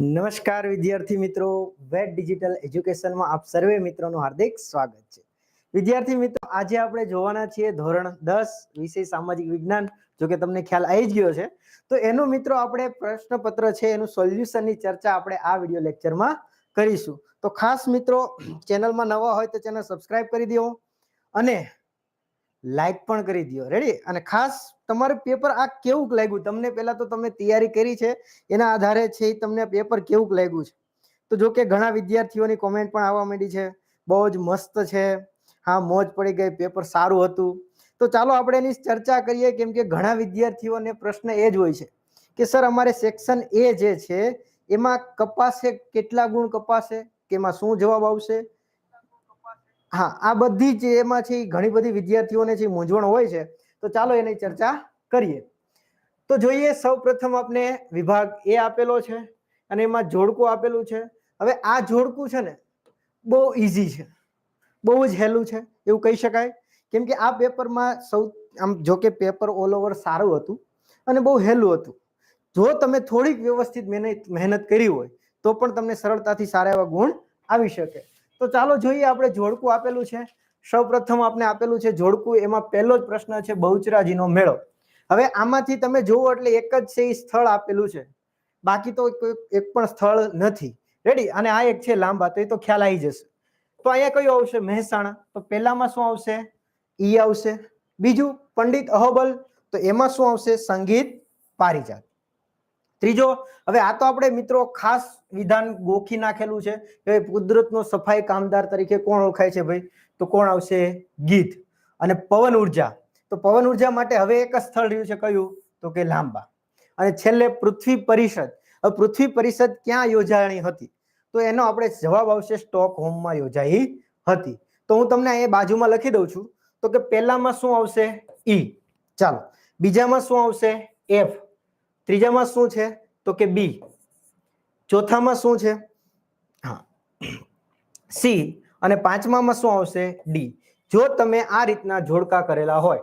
નમસ્કાર વિદ્યાર્થી મિત્રો. વેટ ડિજિટલ એજ્યુકેશનમાં આપ સર્વે મિત્રોનું હાર્દિક સ્વાગત છે. વિદ્યાર્થી મિત્રો, આજે આપણે જોવાના છીએ ધોરણ દસ વિષય સામાજિક વિજ્ઞાન. જો કે તમને ખ્યાલ આવી ગયો છે. તો એનું મિત્રો આપણે પ્રશ્નપત્ર છે, એનું સોલ્યુશનની ચર્ચા આપણે આ વીડિયો લેક્ચરમાં કરીશું. તો ખાસ મિત્રો, ચેનલમાં નવા હોય તો ચેનલ સબસ્ક્રાઇબ કરી દો અને લાઈક પણ કરી દો રેડી અને ખાસ તમારું પેપર આ કેવું લાગ્યું? તમને પહેલા તો તમે તૈયારી કરી છે, એના આધારે છે તમને પેપર કેવું લાગ્યું છે? તો જો કે ઘણા વિદ્યાર્થીઓની કોમેન્ટ પણ આવવા માંડી છે. બહુ જ મસ્ત છે. હા, મોજ પડી ગઈ પેપર સારું હતું. તો ચાલો આપણે એની ચર્ચા કરીએ, કેમ કે ઘણા વિદ્યાર્થીઓને પ્રશ્ન એ જ હોય છે કે, સર, અમારે સેક્શન એ જે છે, એમાં કપાસે કેટલા ગુણ કપાશે? કે એમાં શું જવાબ આવશે? હા, આ બધી જ એમાં છે ઘણી બધી વિદ્યાર્થીઓને જે મૂંઝવણ હોય છે, તો ચાલો એની ચર્ચા કરીએ. તો જોઈએ સૌ પ્રથમ આપણે વિભાગ એ આપેલો છે અને એમાં જોડકું આપેલું છે. હવે આ જોડકું છે ને, બહુ ઇઝી છે. બહુ જ હેલું છે, એવું કહી શકાય. કેમ કે આ પેપરમાં સૌ, આમ જો કે પેપર ઓલ ઓવર સારું હતું અને બહુ હેલું હતું. જો તમે થોડીક વ્યવસ્થિત મહેનત મહેનત કરી હોય, તો પણ તમને સરળતાથી સારા એવા ગુણ આવી શકે. તો ચાલો જોઈએ આપણે જોડકું આપેલું છે. સૌપ્રથમ આપણે આપેલું છે જોડકું, એમાં પહેલો જ પ્રશ્ન છે બહુચરાજીનો મેળો. હવે આમાંથી તમે જુઓ એટલે એક જ છે એ સ્થળ આપેલું છે. બાકી તો એક પણ સ્થળ નથી. રેડી અને આ એક છે લાંબા, તો એ તો ખ્યાલ આવી જશે. તો અહીંયા કયું આવશે? મહેસાણા. તો પહેલામાં શું આવશે? ઈ આવશે. બીજું, પંડિત અહોબલ. તો એમાં શું આવશે? સંગીત, પારિજાત. ત્રીજો, હવે આ તો આપણે મિત્રો ખાસ વિધાન ગોખી નાખેલું છે કે કુદરતનો સફાઈ કામદાર તરીકે કોણ ઓળખાય છે ભાઈ? તો કોણ આવશે? ગીત. અને પવન ઊર્જા. તો પવન ઊર્જા માટે હવે એક જ સ્થળ રહ્યું છે કયું? તો કે લાંબા. અને છેલ્લે પૃથ્વી પરિષદ. હવે પૃથ્વી પરિષદ ક્યાં યોજાણી હતી? તો એનો આપણે જવાબ આવશે સ્ટોકહોમમાં યોજાઈ હતી. તો હું તમને એ બાજુમાં લખી દઉં છું. તો કે પહેલામાં શું આવશે? ઈ. ચાલો. બીજામાં શું આવશે? એફ. ત્રીજામાં શું છે? તો કે બી ચોથામાં શું છે? હા. સી અને પાંચમામાં શું આવશે? ડી જો તમે આ રીતના જોડકા કરેલા હોય,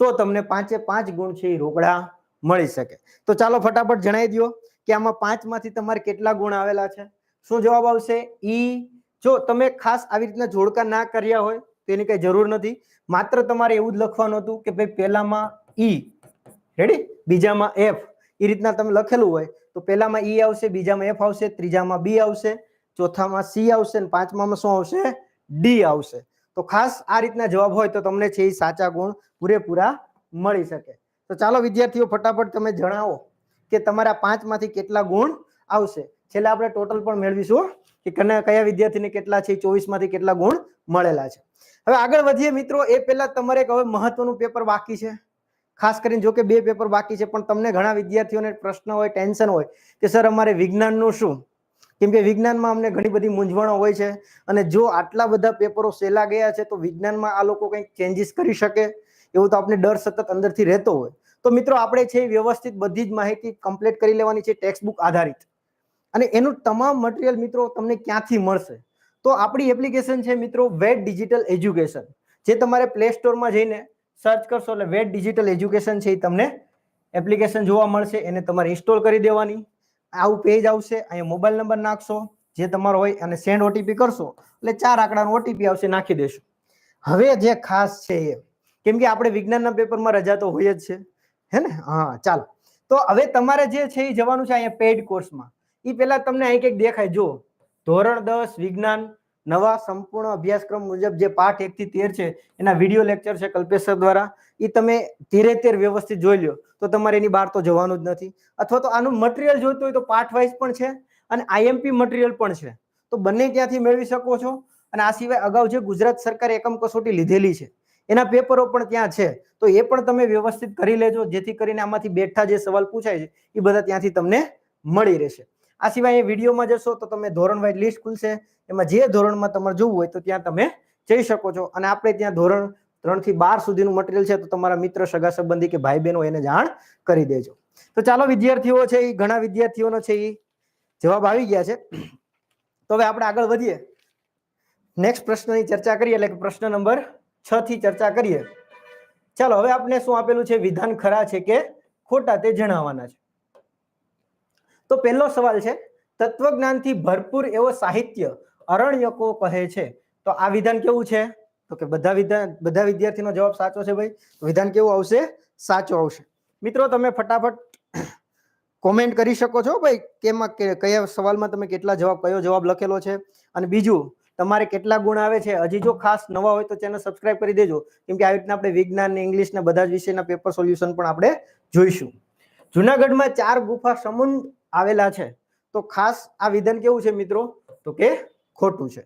તો તમને પાંચે પાંચ ગુણ છે એ રોકડા મળી શકે. તો ચાલો ફટાફટ જણાવી દો કે આમાં પાંચમાંથી તમારે કેટલા ગુણ આવેલા છે? શું જવાબ આવશે? ઈ જો તમે ખાસ આવી રીતના જોડકા ના કર્યા હોય, તો એની કઈ જરૂર નથી. માત્ર તમારે એવું જ લખવાનું હતું કે ભાઈ પહેલામાં ઈ રેડી બીજામાં એફ એ રીતના તમે લખેલું હોય, તો પહેલામાં ઈ આવશે, બીજામાં એફ આવશે, ત્રીજામાં બી આવશે, ચોથામાં સી આવશે અને પાંચમામાં શું આવશે? ડી આવશે. તો ખાસ આ રીતના જવાબ હોય તો તમને છે એ સાચા ગુણ પૂરેપૂરા મળી શકે. તો ચાલો વિદ્યાર્થીઓ, ફટાફટ તમે જણાવો કે તમારા પાંચમાંથી કેટલા ગુણ આવશે? છેલ્લે આપણે ટોટલ પણ મેળવીશું કે કયા વિદ્યાર્થીને કેટલા છે, ચોવીસમાંથી કેટલા ગુણ મળેલા છે. હવે આગળ વધીએ મિત્રો, એ પહેલા તમારે એક હવે મહત્વનું પેપર બાકી છે. ખાસ કરીને જો કે બે પેપર બાકી છે, પણ તમને ઘણા વિદ્યાર્થીઓને પ્રશ્ન હોય, ટેન્શન હોય કે સર અમારે વિજ્ઞાનનું શું? કેમ કે વિજ્ઞાનમાં અમને ઘણી બધી મૂંઝવણો હોય છે અને જો આટલા બધા પેપરો સેલા ગયા છે, તો વિજ્ઞાનમાં આ લોકો કંઈક ચેન્જીસ કરી શકે? એવું તો આપણે ડર સતત અંદરથી રહેતો હોય. તો મિત્રો, આપણે છે વ્યવસ્થિત બધી જ માહિતી કમ્પ્લીટ કરી લેવાની છે ટેક્સ્ટ બુક આધારિત. અને એનું તમામ મટીરિયલ મિત્રો તમને ક્યાંથી મળશે? તો આપણી એપ્લિકેશન છે મિત્રો વેટ ડિજિટલ એજ્યુકેશન જે તમારે પ્લે સ્ટોરમાં જઈને સર્ચ કરશો એટલે વેટ ડિજિટલ એજ્યુકેશન છે એ તમને એપ્લિકેશન જોવા મળશે. એને તમારે ઇન્સ્ટોલ કરી દેવાની. આવું પેજ આવશે. અહીંયા મોબાઈલ નંબર નાખશો. જે તમારો હોય અને સેન્ડ ઓટીપી કરશો. એટલે ચાર આંકડાનો ઓટીપી આવશે. નાખી દેશો. હવે જે ખાસ છે એ. કેમ કે આપણે વિજ્ઞાનના પેપરમાં રજા તો હોય જ છે. હે ને? હા, ચાલો. તો હવે તમારે જે છે એ જવાનું છે અહીંયા પેઇડ કોર્સમાં એ પહેલા તમને અહીં કંઈક દેખાય. જો ધોરણ દસ વિજ્ઞાન નવા સંપૂર્ણ અભ્યાસક્રમ મુજબ જે પાઠ એક થી તેર છે, એના વીડિયો લેક્ચર છે કલ્પેશ દ્વારા એ તમે ધીરે ધીરે વ્યવસ્થિત જોઈ લો તો તમારે એની બહાર તો જવાનું જ નથી. અથવા તો આનું મટીરિયલ જોઈતું હોય તો પાઠ વાઇઝ પણ છે અને આઈએમપી મટીરિયલ પણ છે. તો બંને ત્યાંથી મેળવી શકો છો? અને આ સિવાય અગાઉ જે ગુજરાત સરકારે એકમ કસોટી લીધેલી છે, એના પેપરો પણ ત્યાં છે. તો એ પણ તમે વ્યવસ્થિત કરી લેજો, જેથી કરીને આમાંથી બેઠા જે સવાલ પૂછાય છે એ બધા ત્યાંથી તમને મળી રહેશે. આ સિવાય વિડીયોમાં જશો તો તમે ધોરણ વાઇઝ લિસ્ટ ખુલશે. એમાં જે ધોરણમાં તમારે જોવું હોય તો ત્યાં તમે જઈ શકો છો. અને આપણે ત્યાં ધોરણ ત્રણથી બાર સુધીનું મટીરિયલ છે તો તમારા મિત્ર, સગા સંબંધી કે ભાઈ બહેનો એને જાણ કરી દેજો. તો ચાલો વિદ્યાર્થીઓ છે એ ઘણા વિદ્યાર્થીઓનો છે એ જવાબ આવી ગયા છે. તો હવે આપણે આગળ વધીએ. નેક્સ્ટ પ્રશ્નની ચર્ચા કરીએ એટલે કે પ્રશ્ન નંબર છ થી ચર્ચા કરીએ. ચાલો, હવે આપણે શું આપેલું છે? વિધાન ખરા છે કે ખોટા તે જણાવવાના છે. તો પહેલો સવાલ છે, તત્વજ્ઞાનથી ભરપૂર એવો સાહિત્ય અરણ્યકો કહે છે. તો આ વિધાન કેવું છે? તો કે બધા વિધાન, બધા વિદ્યાર્થીનો જવાબ સાચો છે ભાઈ. વિધાન કેવું આવશે? સાચો આવશે. મિત્રો, તમે ફટાફટ કોમેન્ટ કરી શકો છો ભાઈ, કેમાં કયા સવાલમાં તમે કેટલા જવાબ, કયો જવાબ લખેલો છે? અને બીજું, તમારે કેટલા ગુણ આવે છે? હજી જો ખાસ નવા હોય તો ચેનલ સબસ્ક્રાઇબ કરી દેજો. કેમ કે આવી રીતના આપણે વિજ્ઞાન ને ઇંગ્લિશ ને બધા જ વિષયના પેપર સોલ્યુશન પણ આપણે જોઈશું. જુનાગઢમાં ચાર ગુફા સમુન્દ આવેલા છે. તો ખાસ આ વિધાન કેવું છે મિત્રો? તો કે ખોટું છે.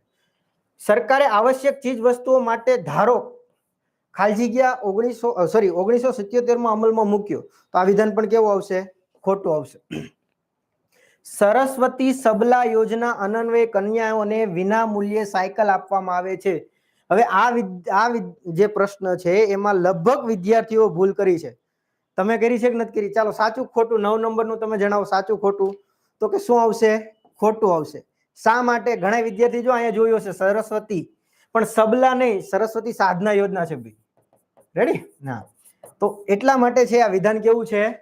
સરકારે આવશ્યક ચીજ વસ્તુઓ માટે ધારો ખાલી જગ્યા ઓગણીસો સોરી ઓગણીસો સિત્યોતેરમાં અમલમાં મૂક્યો. તો આ વિધાન પણ કેવું આવશે? ખોટું આવશે. સરસ્વતી સબલા યોજના અનન્વય કન્યાઓને વિના મૂલ્યે સાયકલ આપવામાં આવે છે. હવે આ આ જે પ્રશ્ન છે, એમાં લગભગ વિદ્યાર્થીઓ ભૂલ કરી છે. તમે કરી છે કે નથી કરી? ચાલો, સાચું, ખોટું, નવ નંબરનું તમે જણાવો, સાચું, ખોટું. તો કે શું આવશે? ખોટું આવશે. શા માટે? ઘણા વિદ્યાર્થી જો અહીંયા જોયું હશે, સરસ્વતી. પણ સબલા નહીં, સરસ્વતી સાધના યોજના છે ભાઈ. રેડી ના. તો એટલા માટે છે, આ વિધાન કેવું છે?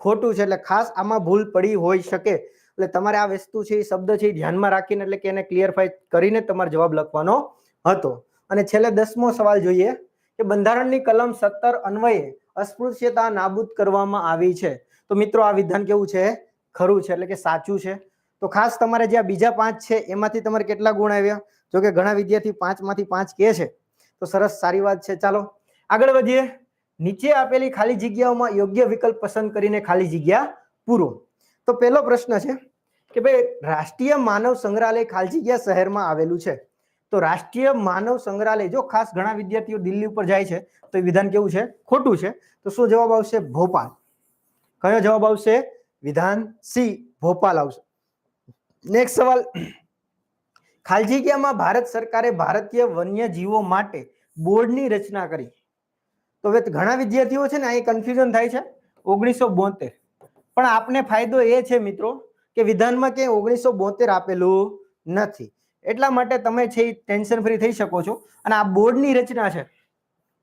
ખોટું છે, એટલે ખાસ આમાં ભૂલ પડી હોઈ શકે. એટલે તમારે આ વસ્તુ છે, એ શબ્દ છે, એ ધ્યાનમાં રાખીને, એટલે કે એને ક્લિયરફાઈ કરીને તમારે જવાબ લખવાનો હતો. અને છેલ્લે દસમો સવાલ જોઈએ કે બંધારણની કલમ સત્તર અન્વયે અસ્પૃશ્યતા નાબૂદ કરવામાં આવી છે. તો મિત્રો, આ વિધાન કેવું છે? ખરું છે, એટલે કે સાચું છે. તો ખાસ તમારે જે આ બીજા પાંચ છે, એમાંથી તમારે કેટલા ગુણ આવ્યા? જો કે ઘણા વિદ્યાર્થી પાંચમાંથી પાંચ કે છે. તો સરસ, સારી વાત છે. ચાલો, આગળ વધીએ. નીચે આપેલી ખાલી જગ્યાઓમાં યોગ્ય વિકલ્પ પસંદ કરીને ખાલી જગ્યા પૂરો. તો પહેલો પ્રશ્ન છે કે ભાઈ, રાષ્ટ્રીય માનવ સંગ્રહાલય ખાલી જગ્યા શહેરમાં આવેલું છે. તો રાષ્ટ્રીય માનવ સંગ્રહાલય, જો ખાસ ઘણા વિદ્યાર્થીઓ દિલ્હી ઉપર જાય છે, તો એ વિધાન કેવું છે? ખોટું છે. તો શું જવાબ આવશે? ભોપાલ. કયો જવાબ આવશે? વિધાન સી, ભોપાલ આવશે. નેક્સ્ટ સવાલ. ખાલી ભારત સરકારે ભારતીય વન્યજીવો માટે બોર્ડની રચના કરી. તો હવે ઘણા વિદ્યાર્થીઓ છે ને, અહીં કન્ફ્યુઝન થાય છે. ઓગણીસો બોતેર. પણ આપને ફાયદો એ છે મિત્રો કે વિધાનમાં ક્યાંય ઓગણીસો બોતેર આપેલું નથી. એટલા માટે તમે છે ટેન્શન ફ્રી થઈ શકો છો. અને આ બોર્ડની રચના છે.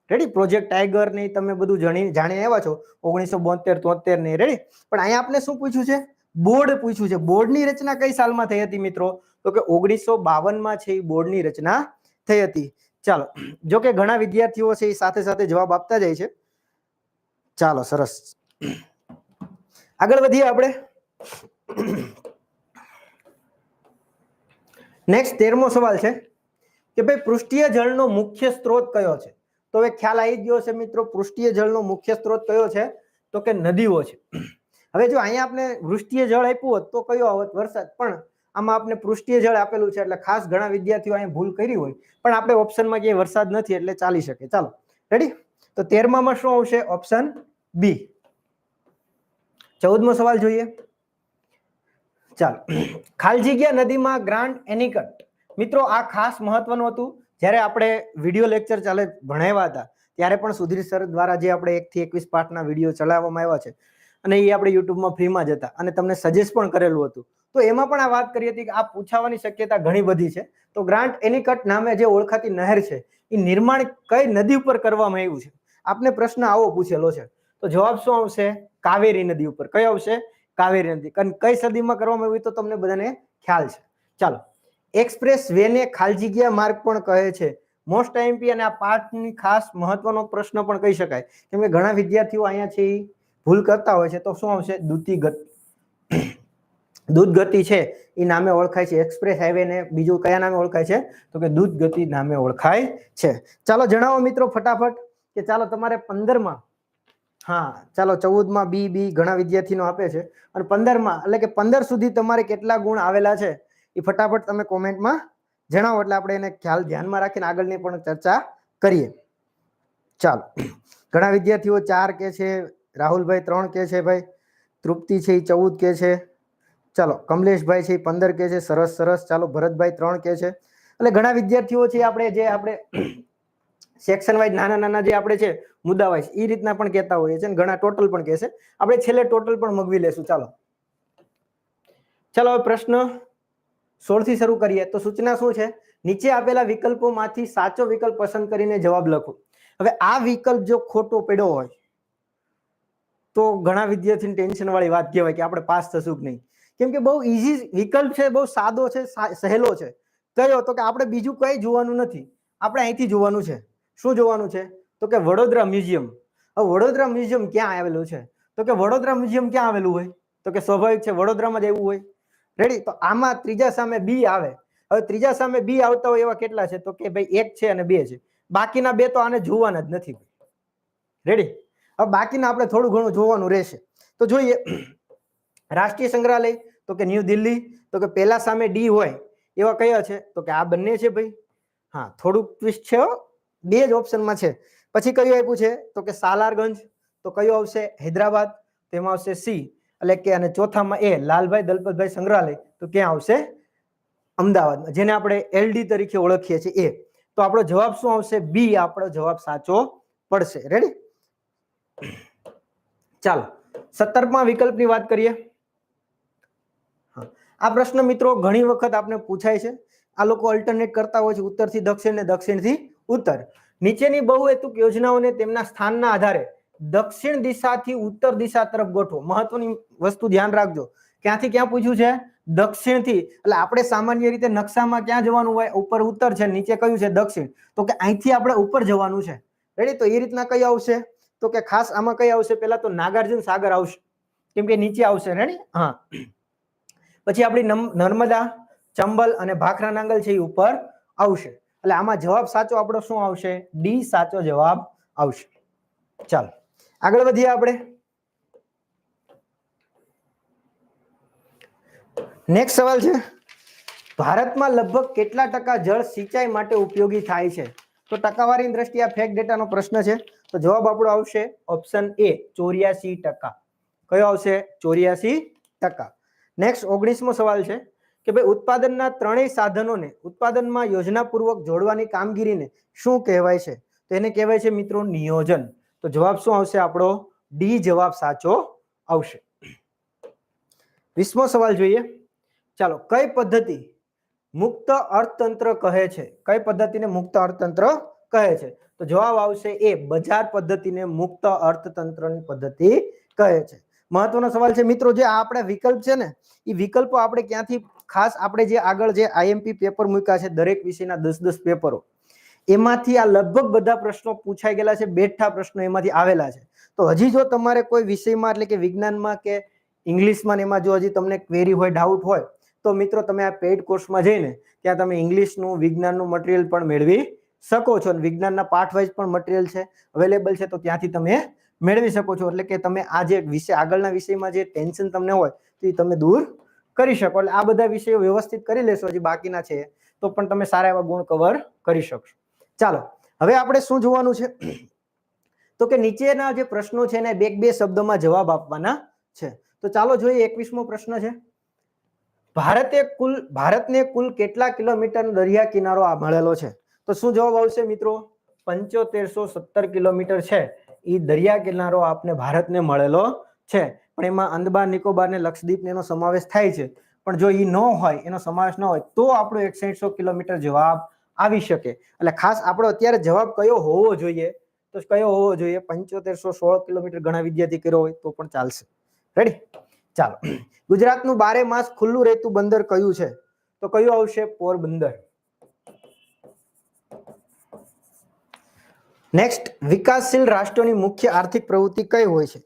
રેડી પ્રોજેક્ટ ટાઈગરની તમે બધું જાણી જાણી આવ્યા છો. ઓગણીસો બોતેર, તોતેરની રેડી પણ અહીંયા આપણે શું પૂછ્યું છે? બોર્ડ પૂછ્યું છે. બોર્ડની રચના કઈ સાલમાં થઈ હતી મિત્રો? તો કે ઓગણીસો બાવનમાં છે એ બોર્ડની રચના થઈ હતી. ચાલો, જો કે ઘણા વિદ્યાર્થીઓ છે એ સાથે સાથે જવાબ આપતા જાય છે. ચાલો, સરસ. આગળ વધીએ આપણે. નેક્સ્ટ તેરમો સવાલ છે કે ભાઈ પૃષ્ઠીય જળનો મુખ્ય સ્ત્રોત કયો છે? તો હવે ખ્યાલ આવી ગયો છે મિત્રો, પૃષ્ઠીય જળનો મુખ્ય સ્ત્રોત કયો છે? તો કે નદીઓ છે. હવે જો અહીંયા આપણે વૃષ્ટિય જળ આપ્યું હોત તો કયો આવત વરસાદ? પણ આમાં આપણે પૃષ્ઠીય જળ આપેલું છે એટલે ખાસ ઘણા વિદ્યાર્થીઓ અહીંયા ભૂલ કરી હોય. પણ આપણે ઓપ્શનમાં ક્યાંય વરસાદ નથી એટલે ચાલી શકે. ચાલો રેડી તો તેરમામાં શું આવશે? ઓપ્શન બી ચૌદમો સવાલ જોઈએ. ચાલો. ખાલી નદીમાં ગ્રાન્ડ એનિકટ. મિત્રો, આ ખાસ મહત્વનું હતું. જ્યારે આપણે વીડિયો લેક્ચર ચાલે ભણાવ્યા હતા, ત્યારે પણ સુધીર સર દ્વારા જે આપણે એકથી એકવીસ પાઠના વીડિયો ચલાવવામાં આવ્યા છે, અને એ આપણે યુટ્યુબમાં ફ્રીમાં જ હતા, અને તમને સજેસ્ટ પણ કરેલું હતું. તો એમાં પણ આ વાત કરી હતી કે આ પૂછાવાની શક્યતા ઘણી બધી છે. તો ગ્રાન્ટ એનિકટ નામે જે ઓળખાતી નહેર છે, એ નિર્માણ કઈ નદી ઉપર કરવામાં આવ્યું છે? આપને પ્રશ્ન આવો પૂછેલો છે. તો જવાબ શું આવશે? કાવેરી નદી ઉપર. કયો આવશે? કાવેરી નદી. કારણ કઈ સદીમાં કરવામાં આવી તો તમને બધાને ખ્યાલ છે. ચાલો. એક્સપ્રેસ વે ને ખાલી માર્ગ પણ કહે છે. મોસ્ટ આઈએમપી અને આ પાઠની ખાસ મહત્વનો પ્રશ્ન પણ કહી શકાય. કેમ કે ઘણા વિદ્યાર્થીઓ અહીંયા છે ભૂલ કરતા હોય છે, તો શું આવશે? દૂતી ગતિ દૂધ ગતિ છે એ નામે ઓળખાય છે. એક્સપ્રેસ હાઈવે ને બીજું કયા નામે ઓળખાય છે? તો કે દૂધ ગતિ નામે ઓળખાય છે. ચાલો જણાવો મિત્રો ફટાફટ કે ચાલો તમારે પંદરમાં હા, ચાલો ચૌદમાં બી બી ઘણા વિદ્યાર્થીનો આપે છે. અને પંદરમાં, એટલે કે પંદર સુધી તમારે કેટલા ગુણ આવેલા છે એ ફટાફટ તમે કોમેન્ટમાં જણાવો, એટલે આપણે એને ખ્યાલ ધ્યાનમાં રાખીને આગળની પણ ચર્ચા કરીએ. ચાલો, ઘણા વિદ્યાર્થીઓ ચાર કે છે, રાહુલભાઈ ત્રણ કે છે ભાઈ, તૃપ્તિ છે એ ચૌદ કે છે. ચાલો, કમલેશભાઈ છે એ પંદર કે છે, સરસ સરસ. ચાલો, ભરતભાઈ ત્રણ કે છે. એટલે ઘણા વિદ્યાર્થીઓ છે આપણે જે આપણે સેક્શન વાઇઝ નાના નાના જે આપણે છે મુદ્દા વાઇઝ એ રીતના પણ કહેતા હોઈએ અને ઘણા ટોટલ પણ કહે છે. આપણે છેલ્લે ટોટલ પણ મગવી લેશું. ચાલો. ચાલો, હવે પ્રશ્ન સોળથી શરૂ કરીએ. તો સૂચના શું છે? નીચે આપેલા વિકલ્પોમાંથી સાચો વિકલ્પ પસંદ કરીને જવાબ લખો. હવે આ વિકલ્પ જો ખોટો પડ્યો હોય, તો ઘણા વિદ્યાર્થીની ટેન્શન વાળી વાત કહેવાય કે આપણે પાસ થશું કે નહીં. કેમ કે બહુ ઈઝી વિકલ્પ છે, બહુ સાદો છે સહેલો છે. કયો? તો કે આપણે બીજું કઈ જોવાનું નથી. આપણે અહીંથી જોવાનું છે. શું જોવાનું છે? તો કે વડોદરા મ્યુઝિયમ. હવે વડોદરા મ્યુઝિયમ ક્યાં આવેલું છે? તો કે વડોદરા મ્યુઝિયમ ક્યાં આવેલું હોય? તો કે સ્વાભાવિક છે વડોદરામાં જ એવું હોય. રેડી તો આમાં ત્રીજા સામે બી આવે. હવે ત્રીજા સામે બી આવતા હોય એવા કેટલા છે? તો કે ભાઈ એક છે અને બે છે. બાકીના બે તો આને જોવાના જ નથી. રેડી હવે બાકીના આપણે થોડું ઘણું જોવાનું રહેશે. તો જોઈએ. રાષ્ટ્રીય સંગ્રહાલય, તો કે ન્યૂ દિલ્હી, તો કે પેલા સામે ડી હોય, એવા કયા છે? તો કે આ બંને છે ભાઈ. હા, થોડુંક ટ્વિસ્ટ છે. બે જ ઓપ્શનમાં છે. પછી કયું આપ્યું છે? તો કે સાલારગંજ. તો કયું આવશે? હૈદરાબાદ. તેમાં આવશે સી. એટલે કે અને ચોથામાં એ લાલભાઈ દલપતભાઈ સંગ્રહાલય. તો ક્યાં આવશે? અમદાવાદમાં. જેને આપણે એલડી તરીકે ઓળખીએ છીએ એ. તો આપણો જવાબ શું આવશે? બી. આપણો જવાબ સાચો પડશે. રેડી ચાલો. સત્તરમા વિકલ્પની વાત કરીએ. આ પ્રશ્ન મિત્રો ઘણી વખત આપણે પૂછાય છે. આ લોકો અલ્ટરનેટ કરતા હોય છે. ઉત્તરથી દક્ષિણ ને દક્ષિણથી ઉત્તર. નીચેની બહુહેતુક યોજનાઓને તેમના સ્થાનના આધારે દક્ષિણ દિશાથી ઉત્તર દિશા તરફ ગોઠવો. મહત્વની વસ્તુ ધ્યાન રાખજો. ક્યાંથી ક્યાં પૂછ્યું છે? દક્ષિણથી. એટલે આપણે સામાન્ય રીતે નકશામાં ક્યાં જવાનું હોય? ઉપર ઉત્તર છે, નીચે કયું છે? દક્ષિણ. તો કે અહીંથી આપણે ઉપર જવાનું છે. રેડી તો એ રીતના કઈ આવશે? તો કે ખાસ આમાં કઈ આવશે? પહેલા તો નાગાર્જુન સાગર આવશે. કેમ કે નીચે આવશે. રેડી હા. પછી આપણી નર્મદા, ચંબલ અને ભાખરા નાંગલ છે એ ઉપર આવશે. એટલે આમાં જવાબ સાચો આપણો શું આવશે? ડી સાચો જવાબ આવશે. ચાલો, આગળ વધીએ આપણે. નેક્સ્ટ સવાલ છે. ભારતમાં લગભગ કેટલા ટકા જળ સિંચાઈ માટે ઉપયોગી થાય છે? તો ટકાવારીની દ્રષ્ટિએ આ ફેક ડેટાનો પ્રશ્ન છે. તો જવાબ આપણો આવશે ઓપ્શન એ ચોર્યાસી ટકા. કયો આવશે? ચોર્યાસી ટકા. નેક્સ્ટ ઓગણીસમો સવાલ છે. કે ભાઈ ઉત્પાદનના ત્રણેય સાધનોને ઉત્પાદનમાં યોજનાપૂર્વક જોડવાની કામગીરીને શું કહેવાય છે? તો એને કહેવાય છે મિત્રો નિયોજન. તો જવાબ શું આવશે આપણો? ડી જવાબ સાચો આવશે. વીસમો સવાલ જોઈએ. ચાલો, કઈ પદ્ધતિ મુક્ત અર્થતંત્ર કહે છે? કઈ પદ્ધતિને મુક્ત અર્થતંત્ર કહે છે? તો જવાબ આવશે એ, બજાર પદ્ધતિને મુક્ત અર્થતંત્રની પદ્ધતિ કહે છે. મહત્વનો સવાલ છે મિત્રો, જે આપણા વિકલ્પ છે ને, એ વિકલ્પો આપણે ક્યાંથી ખાસ આપણે જે આગળ જે આઈએમપી પેપર મૂક્યા છે, દરેક વિષયના દસ દસ પેપરો, એમાંથી આ લગભગ બધા પ્રશ્નો પૂછાઈ ગયેલા છે, બેઠા પ્રશ્નો એમાંથી આવેલા છે. તો હજી જો તમારે કોઈ વિષયમાં, એટલે કે વિજ્ઞાનમાં કે ઇંગ્લિશમાં એમાં જો હજી તમને ક્વેરી હોય ડાઉટ હોય, તો મિત્રો તમે આ પેઇડ કોર્સમાં જઈને ત્યાં તમે ઇંગ્લિશનું, વિજ્ઞાનનું મટીરિયલ પણ મેળવી શકો છો અને વિજ્ઞાનના પાઠ વાઇઝ પણ મટીરિયલ છે અવેલેબલ છે, તો ત્યાંથી તમે મેળવી શકો છો. એટલે કે તમે આ જે વિષય, આગળના વિષયમાં જે ટેન્શન તમને હોય, તો એ તમે દૂર કરી શકો. એટલે આ બધા વિષયો વ્યવસ્થિત કરી લેશો, હજી બાકીના છે, તો પણ તમે સારા એવા ગુણ કવર કરી શકશો. ચાલો, હવે આપણે શું જોવાનું છે? તો કે નીચેના જે પ્રશ્નો છે એને બે બે શબ્દોમાં જવાબ આપવાના છે. તો ચાલો જોઈએ એકવીસમો પ્રશ્ન છે. ભારતે કુલ, ભારતને કુલ કેટલા કિલોમીટર દરિયા કિનારો મળેલો છે? તો શું જવાબ આવશે મિત્રો? પંચોતેરસો સત્તર કિલોમીટર છે. એ દરિયા કિનારો આપને ભારતને મળેલો છે. પણ એમાં અંદબાર, નિકોબાર ને લક્ષદ્વીપને એનો સમાવેશ થાય છે. પણ જો એ ન હોય, એનો સમાવેશ ન હોય, તો આપણો એકસઠસો કિલોમીટર જવાબ આવી શકે. એટલે ખાસ આપણો અત્યારે જવાબ કયો હોવો જોઈએ? તો કયો હોવો જોઈએ? પંચોતેરસો સોળ કિલોમીટર ઘણા વિદ્યાર્થી કર્યો હોય, તો પણ ચાલશે. રેડી ચાલો. ગુજરાતનું બારે માસ ખુલ્લું રહેતું બંદર કયું છે? તો કયું આવશે? પોરબંદર. નેક્સ્ટ વિકાસશીલ રાષ્ટ્રોની મુખ્ય આર્થિક પ્રવૃત્તિ કઈ હોય છે?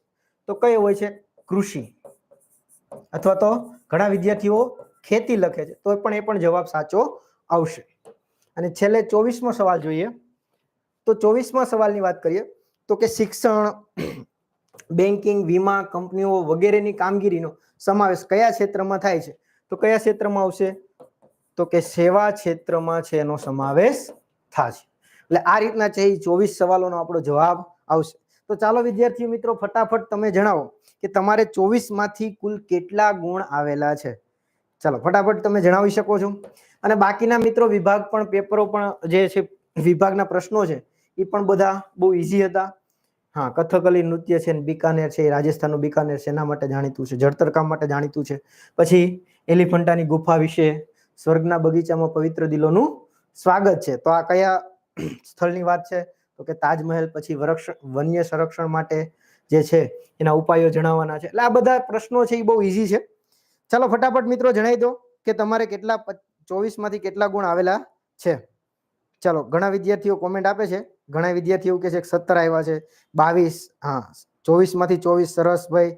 તો કઈ હોય છે? કૃષિ. અથવા તો ઘણા વિદ્યાર્થીઓ ખેતી લખે છે તો પણ એ પણ જવાબ સાચો આવશે. અને છેલ્લે ચોવીસમો સવાલ જોઈએ. તો ચોવીસમા સવાલની વાત કરીએ, તો કે શિક્ષણ બેન્કિંગ વીમા, કંપનીઓ વગેરેની કામગીરીનો સમાવેશ કયા ક્ષેત્રમાં થાય છે? તો કયા ક્ષેત્રમાં આવશે? તો કે સેવા ક્ષેત્રમાં છે એનો સમાવેશ થશે એટલે આ રીતના છે એ ચોવીસ સવાલોનો આપણો જવાબ આવશે. તો ચાલો વિદ્યાર્થી મિત્રો, ફટાફટ તમે જણાવો કે તમારે ચોવીસમાંથી કુલ કેટલા ગુણ આવેલા છે? ચાલો, ફટાફટ તમે જણાવી શકો છો. અને બાકીના મિત્રો, વિભાગ પણ, પેપરો પણ જે છે, વિભાગના પ્રશ્નો છે, એ પણ બધા બહુ ઈઝી હતા. હા કથકલી નૃત્ય છે, ને બિકાનેર છે રાજસ્થાનનું બિકાનેર છે, એના માટે જાણીતું છે જળતરકામ માટે જાણીતું છે. પછી એલિફન્ટાની ગુફા વિશે સ્વર્ગના બગીચામાં પવિત્ર દિલોનું સ્વાગત છે. તો આ કયા સ્થળની વાત છે? તો કે તાજમહેલ પછી વન્ય સંરક્ષણ માટે જે છે, એના ઉપાયો જણાવવાના છે. એટલે આ બધા પ્રશ્નો છે એ બહુ ઈઝી છે. ચાલો ફટાફટ મિત્રો જણાવી દો કે તમારે કેટલા ચોવીસમાંથી કેટલા ગુણ આવેલા છે. ચાલો, ઘણા વિદ્યાર્થીઓ કોમેન્ટ આપે છે. ઘણા વિદ્યાર્થીઓ કે છે સત્તર આવ્યા છે. બાવીસ, હા, ચોવીસમાંથી ચોવીસ, સરસ ભાઈ.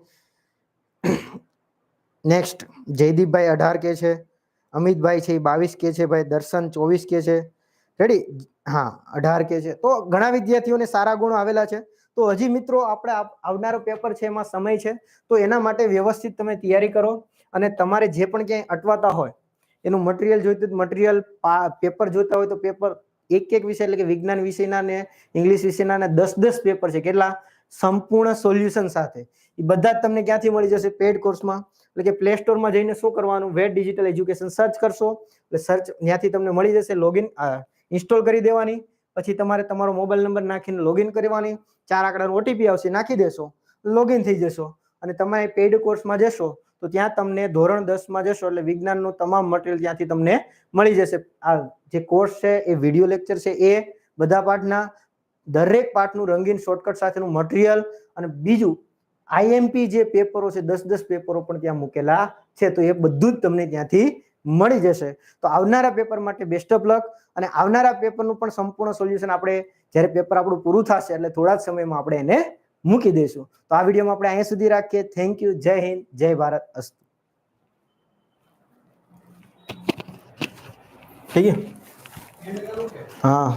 નેક્સ્ટ જયદીપભાઈ અઢાર કે છે. અમિતભાઈ છે એ બાવીસ કે છે ભાઈ. દર્શન ચોવીસ કે છે. રેડી હા, અઢાર કે છે. તો ઘણા વિદ્યાર્થીઓને સારા ગુણો આવેલા છે. તો હજી મિત્રો, આપણે આવનારો પેપર છે, એમાં સમય છે. તો એના માટે વ્યવસ્થિત તમે તૈયારી કરો અને તમારે જે પણ ક્યાંય અટવાતા હોય, એનું મટીરિયલ જોઈતું મટીરિયલ પેપર જોતા હોય તો પેપર એક એક વિષય, એટલે કે વિજ્ઞાન વિષયના ને ઇંગ્લિશ વિષયના ને દસ દસ પેપર છે. કેટલા? સંપૂર્ણ સોલ્યુશન સાથે. એ બધા જ તમને ક્યાંથી મળી જશે? પેડ કોર્સમાં એટલે કે પ્લે સ્ટોરમાં જઈને શું કરવાનું? વેટ ડિજિટલ એજ્યુકેશન સર્ચ કરશો. એટલે સર્ચ ત્યાંથી તમને મળી જશે. લોગિન ઇન્સ્ટોલ કરી દેવાની, પછી તમારે તમારો મોબાઈલ નંબર નાખીને લોગિન કરવાની, ચાર આંકડાનો ઓટીપી આવશે, નાખી દેશો લોગિન થઈ જશો. અને તમે પેઇડ કોર્સમાં જશો, તો ત્યાં તમને ધોરણ દસમાં જશો, એટલે વિજ્ઞાનનું તમામ મટીરિયલ ત્યાંથી તમને મળી જશે. આ જે કોર્સ છે, એ વીડિયો લેક્ચર છે, એ બધા પાઠના, દરેક પાઠનું રંગીન શોર્ટકટ સાથેનું મટીરિયલ અને બીજું આઈએમપી જે પેપરો છે, દસ દસ પેપરો પણ ત્યાં મૂકેલા છે, તો એ બધું જ તમને ત્યાંથી મળી જશે. તો આવનારા પેપર માટે બેસ્ટ ઓફ લક અને આવનારા પેપરનું પણ સંપૂર્ણ સોલ્યુશન આપણે જ્યારે પેપર આપણું પૂરું થશે એટલે થોડા જ સમયમાં આપણે એને મૂકી દઈશું. તો આ વિડીયોમાં આપણે અહીંયા સુધી રાખીએ. થેન્ક યુ જય હિન્દ. જય ભારત. અસ્તુ. થઈ ગયું? હા.